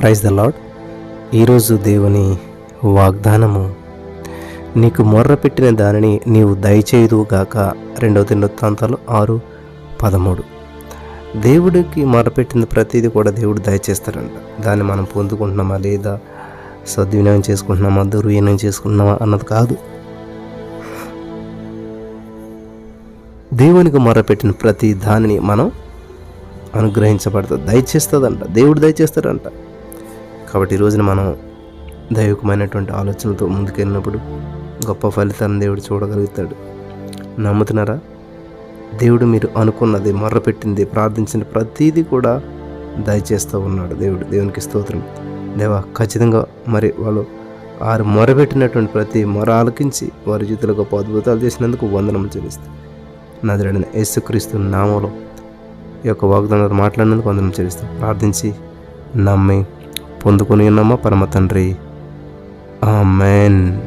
Praise the lord. ఈరోజు దేవుని వాగ్దానము నీకు మొర్ర పెట్టిన దానిని నీవు దయచేయుదుగాక రెండవ దినవృత్తాంతాలు ఆరు పదమూడు. దేవుడికి మొరపెట్టిన ప్రతిదీ కూడా దేవుడు దయచేస్తారంట దాన్ని మనం పొందుకుంటున్నామా లేదా? సద్వినియోగం చేసుకుంటున్నామా? దుర్వినియోగం చేసుకుంటున్నామా అన్నది కాదు. దేవునికి మొరపెట్టిన ప్రతి దానిని మనం అనుగ్రహించబడుతుంది దయచేస్తుందంట దేవుడు దయచేస్తాడంట. కాబట్టి ఈ రోజున మనం దైవికమైనటువంటి ఆలోచనలతో ముందుకెళ్ళినప్పుడు గొప్ప ఫలితాన్ని దేవుడు చూడగలుగుతాడు. నమ్ముతున్నారా? దేవుడు మీరు అనుకున్నది మొర్రపెట్టింది ప్రార్థించిన ప్రతీది కూడా దయచేస్తూ ఉన్నాడు దేవుడు. దేవునికి స్తోత్రం. దేవా ఖచ్చితంగా మరి వాళ్ళు వారు మొరబెట్టినటువంటి ప్రతి మొర ఆలకించి వారి జీవితంలో గొప్ప అద్భుతాలు చేసినందుకు వందనం చెల్లిస్తాను నదిరడిన యేసుక్రీస్తు నామంలో ఈ యొక్క వాగ్దానాలు మాట్లాడినందుకు వందనం చెల్లిస్తాం. ప్రార్థించి నమ్మి పొందుకొని ఉన్నామా పరమ తండ్రి? ఆమెన్.